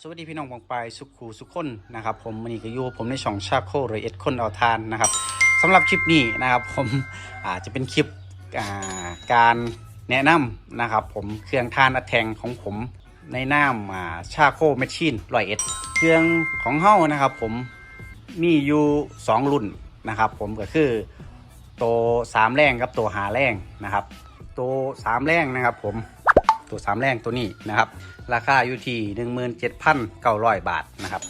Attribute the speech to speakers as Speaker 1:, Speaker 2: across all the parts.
Speaker 1: สวัสดีพี่น้องปองปายสุขูสุขคนนะครับผมมันนี้ก็อยู่ผมในช่องชาโครเอ็ดคนเอาทานนะครับสำหรับคลิปนี้นะครับผมอาจจะเป็นคลิปาการแนะนำนะครับผมเครื่องทานอัดแทงของผมในน้ำชาโคแมชชีนร้อยเอ็ดเครื่องของเฮ้านะครับผมมีอยู่สองรุ่นนะครับผมก็คือตัวสามแรงกับตัวหาแรงนะครับตัวสามแรงนะครับผม ตัวสามแรงตัวนี้นะครับ ราคาอยู่ที่ 17,900 บาทนะครับ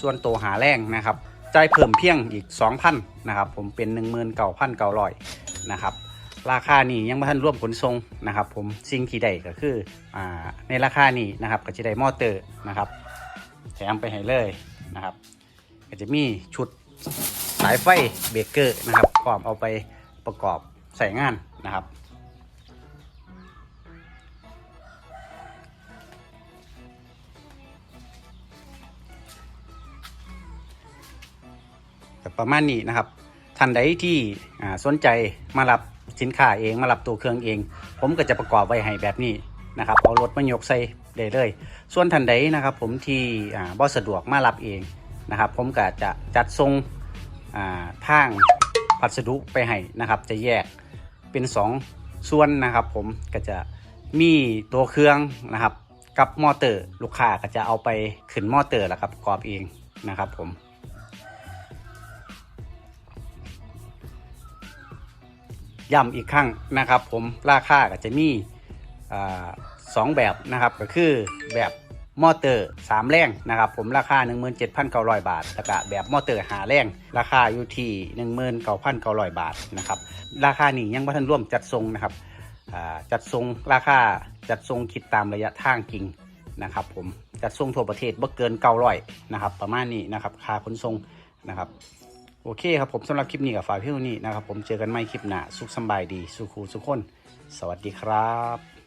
Speaker 1: ส่วนตัวหาแรงนะครับจ่ายเพิ่มเพียงอีก 2,000นะครับ ผมเป็น 19,900นะครับราคานี้ยังไม่ทันร่วมขนส่งนะครับ ผมสิ่งที่ได้ก็คืออในราคานี้นะครับก็จะได้มอเตอร์นะครับ แถมไปให้เลยนะครับ ก็จะมีชุดสายไฟเบรกเกอร์นะครับพร้อมเอาไปประกอบใส่งานนะครับ ประมาณนี้นะครับท่านใดที่สนใจมารับสินค้าเองมารับตัวเครื่องเอง ผมก็จะประกอบไว้ให้แบบนี้นะครับเอารถมายกใส่ได้เลย ส่วนท่านใดนะครับผมที่อ่าบ่สะดวกมารับเองนะครับ ผมก็จะจัดทรงอ่าทางพัสดุไปให้นะครับ จะแยกเป็น 2 ส่วนนะครับผมก็จะมีตัวเครื่องนะครับ กับมอเตอร์ลูกค้าก็จะเอาไปขึ้นมอเตอร์แล้วครับประกอบเองนะครับผม ย้ำอีกครั้งนะครับ ผมราคาก็จะมีอสองแบบนะครับก็คือแบบมอเตอร์ 3 แรงนะครับผมราคา 17,900 บาทแล้วก็แบบมอเตอร์หาแรงราคาอยู่ที่ 19,900 บาทนะครับราคานี้ยังไม่ทันร่วมจัดทรงนะครับจัดทรงราคาจัดทรงคิดตามระยะทางจริงนะครับผมจัดทรงทั่วประเทศบ่เกิน900นะครับประมาณนี้นะครับค่าขนส่งนะครับ โอเคครับผมสำหรับคลิปนี้กับฝากพี่คนนี้นะครับผมเจอกันใหม่คลิปหน้าสุขสบายดี สุขูสุขคน สวัสดีครับ